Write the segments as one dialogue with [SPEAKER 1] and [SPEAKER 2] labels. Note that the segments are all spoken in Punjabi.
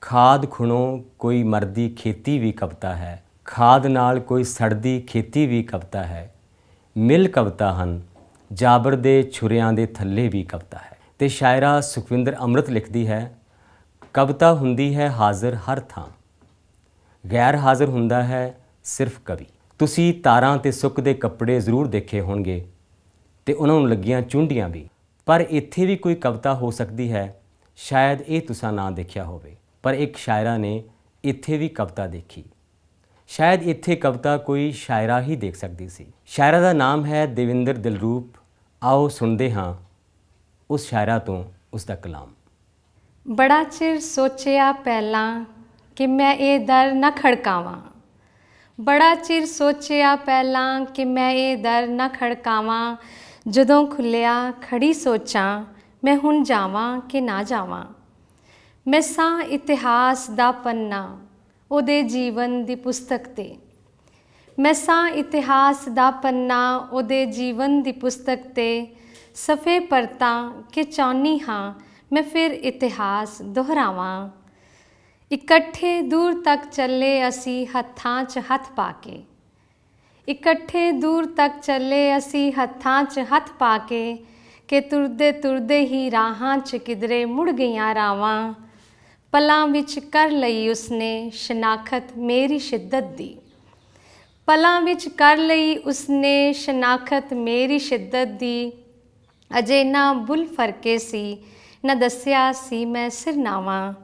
[SPEAKER 1] ਖਾਦ ਖੁਣੋ, ਕੋਈ ਮਰਦੀ ਖੇਤੀ ਵੀ ਕਵਤਾ ਹੈ। ਖਾਦ ਨਾਲ ਕੋਈ ਸੜਦੀ ਖੇਤੀ ਵੀ ਕਵਤਾ ਹੈ। ਮਿਲ ਕਵਤਾ ਹਨ, ਜਾਬਰ ਦੇ ਛੁਰਿਆਂ ਦੇ ਥੱਲੇ ਵੀ ਕਵਤਾ ਹੈ। ਤੇ ਸ਼ਾਇਰਾ ਸੁਖਵਿੰਦਰ ਅੰਮ੍ਰਿਤ ਲਿਖਦੀ ਹੈ, ਕਵਿਤਾ ਹੁੰਦੀ ਹੈ ਹਾਜ਼ਰ ਹਰ ਥਾਂ। ਗੈਰ ਹਾਜ਼ਰ ਹੁੰਦਾ ਹੈ ਸਿਰਫ ਕਵੀ। ਤੁਸੀਂ ਤਾਰਾਂ ਤੇ ਸੁੱਕ ਦੇ ਕੱਪੜੇ ਜ਼ਰੂਰ ਦੇਖੇ ਹੋਣਗੇ ਤੇ ਉਹਨਾਂ ਨੂੰ ਲੱਗੀਆਂ ਚੁੰਡੀਆਂ ਵੀ। ਪਰ ਇੱਥੇ ਵੀ ਕੋਈ ਕਵਿਤਾ ਹੋ ਸਕਦੀ ਹੈ, ਸ਼ਾਇਦ ਇਹ ਤੁਸੀਂ ਨਾ ਦੇਖਿਆ ਹੋਵੇ। ਪਰ ਇੱਕ ਸ਼ਾਇਰਾ ਨੇ ਇੱਥੇ ਵੀ ਕਵਿਤਾ ਦੇਖੀ। ਸ਼ਾਇਦ ਇੱਥੇ ਕਵਿਤਾ ਕੋਈ ਸ਼ਾਇਰਾ ਹੀ ਦੇਖ ਸਕਦੀ ਸੀ। ਸ਼ਾਇਰਾ ਦਾ ਨਾਮ ਹੈ ਦੇਵਿੰਦਰ ਦਿਲਰੂਪ। ਆਓ ਸੁਣਦੇ ਹਾਂ ਉਸ ਸ਼ਾਇਰਾ ਤੋਂ ਉਸ ਦਾ ਕਲਾਮ।
[SPEAKER 2] ਬੜਾ ਚਿਰ ਸੋਚਿਆ ਪਹਿਲਾਂ ਕਿ ਮੈਂ ਇਹ ਦਰ ਨਾ ਖੜਕਾਵਾਂ। ਬੜਾ ਚਿਰ ਸੋਚਿਆ ਪਹਿਲਾਂ ਕਿ ਮੈਂ ਇਹ ਦਰ ਨਾ ਖੜਕਾਵਾਂ। ਜਦੋਂ ਖੁੱਲਿਆ ਖੜੀ ਸੋਚਾਂ, ਮੈਂ ਹੁਣ ਜਾਵਾਂ ਕਿ ਨਾ ਜਾਵਾਂ। ਮੈਂ ਸਾਂ ਇਤਿਹਾਸ ਦਾ ਪੰਨਾ ਉਹਦੇ ਜੀਵਨ ਦੀ ਪੁਸਤਕ ਤੇ। ਮੈਂ ਸਾਂ ਇਤਿਹਾਸ ਦਾ ਪੰਨਾ ਉਹਦੇ ਜੀਵਨ ਦੀ ਪੁਸਤਕ ਤੇ। ਸਫੇ ਪਰਤਾਂ ਕਿ ਚਾਹੁੰਦੀ ਹਾਂ ਮੈਂ ਫਿਰ ਇਤਿਹਾਸ ਦੁਹਰਾਵਾਂ। ਇਕੱਠੇ ਦੂਰ ਤੱਕ ਚੱਲੇ ਅਸੀਂ ਹੱਥਾਂ 'ਚ ਹੱਥ ਪਾ ਕੇ। ਇਕੱਠੇ ਦੂਰ ਤੱਕ ਚੱਲੇ ਅਸੀਂ ਹੱਥਾਂ 'ਚ ਹੱਥ ਪਾ ਕੇ ਕਿ ਤੁਰਦੇ ਤੁਰਦੇ ਹੀ ਰਾਹਾਂ 'ਚ ਕਿਧਰੇ ਮੁੜ ਗਈਆਂ ਰਾਵਾਂ। ਪਲਾਂ ਵਿੱਚ ਕਰ ਲਈ ਉਸਨੇ ਸ਼ਨਾਖਤ ਮੇਰੀ ਸ਼ਿੱਦਤ ਦੀ। ਪਲਾਂ ਵਿੱਚ ਕਰ ਲਈ ਉਸਨੇ ਸ਼ਨਾਖਤ ਮੇਰੀ ਸ਼ਿੱਦਤ ਦੀ। ਅਜੇ ਨਾ ਬੁਲ ਫਰਕੇ ਸੀ, ਨਾ ਦੱਸਿਆ ਸੀ ਮੈਂ ਸਿਰਨਾਵਾਂ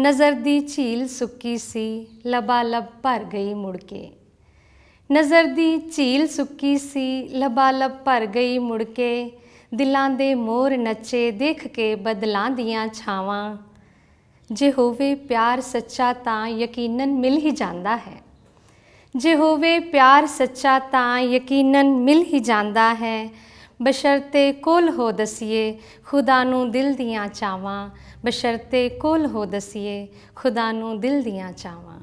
[SPEAKER 2] ਨਜ਼ਰ ਦੀ ਝੀਲ ਸੁੱਕੀ ਸੀ ਲਬਾ ਲਬ ਭਰ ਗਈ ਮੁੜ ਕੇ। ਨਜ਼ਰ ਦੀ ਝੀਲ ਸੁੱਕੀ ਸੀ ਲਬਾ ਲਬ ਭਰ ਗਈ ਮੁੜ ਕੇ। ਦਿਲਾਂ ਦੇ ਮੋਰ ਨੱਚੇ ਦੇਖ ਕੇ ਬਦਲਾਂ ਦੀਆਂ ਛਾਵਾਂ। ਜੇ ਹੋਵੇ ਪਿਆਰ ਸੱਚਾ ਤਾਂ ਯਕੀਨਨ ਮਿਲ ਹੀ ਜਾਂਦਾ ਹੈ। ਜੇ ਹੋਵੇ ਪਿਆਰ ਸੱਚਾ ਤਾਂ ਯਕੀਨਨ ਮਿਲ ਹੀ ਜਾਂਦਾ ਹੈ। ਬਸ਼ਰਤੇ ਕੋਲ ਹੋ ਦਸੀਏ, ਖੁਦਾ ਨੂੰ ਦਿਲ ਦੀਆਂ ਚਾਵਾਂ। ਬਸ਼ਰਤੇ ਕੋਲ ਹੋ ਦਸੀਏ, ਖੁਦਾ ਨੂੰ ਦਿਲ ਦੀਆਂ ਚਾਵਾਂ।